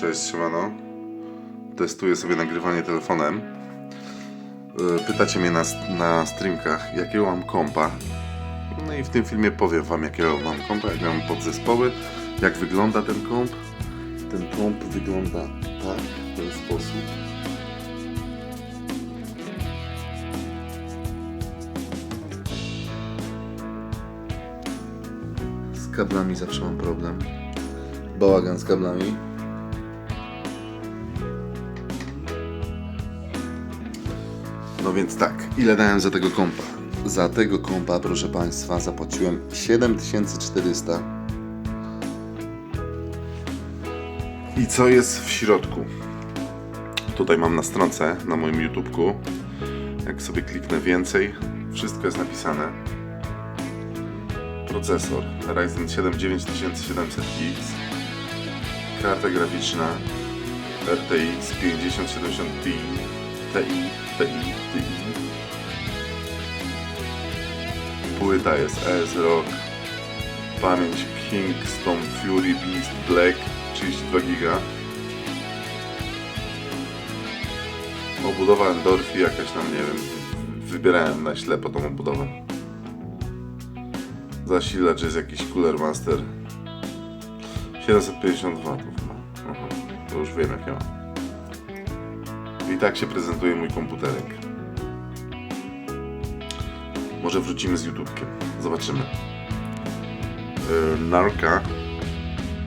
Cześć, siemano. Testuję sobie nagrywanie telefonem. Yy, Pytacie mnie na, na streamkach, jakiego mam kompa. No i w tym filmie powiem wam, jakiego mam kompa, jak mam podzespoły, jak wygląda ten komp. Ten komp wygląda tak, w ten sposób. Z kablami zawsze mam problem. Bałagan z kablami. No więc tak, ile dałem za tego kompa? Za tego kompa, proszę Państwa, zapłaciłem 7400. I co jest w środku? Tutaj mam na stronce, na moim YouTubeku. Jak sobie kliknę więcej, wszystko jest napisane. Procesor Ryzen 7 9700X, karta graficzna RTX 5070 Ti, TI, TI, TI. Płyta jest ROG, pamięć Kingston Fury Beast Black 32 GB. Obudowa Endorphi jakaś tam, nie wiem, wybierałem na ślepo tą obudowę. Zasilacz jest jakiś Cooler Master 750 W. Aha, to już wiem jak ja mam. I tak się prezentuje mój komputerek. Może wrócimy z YouTubekiem. Zobaczymy. Narka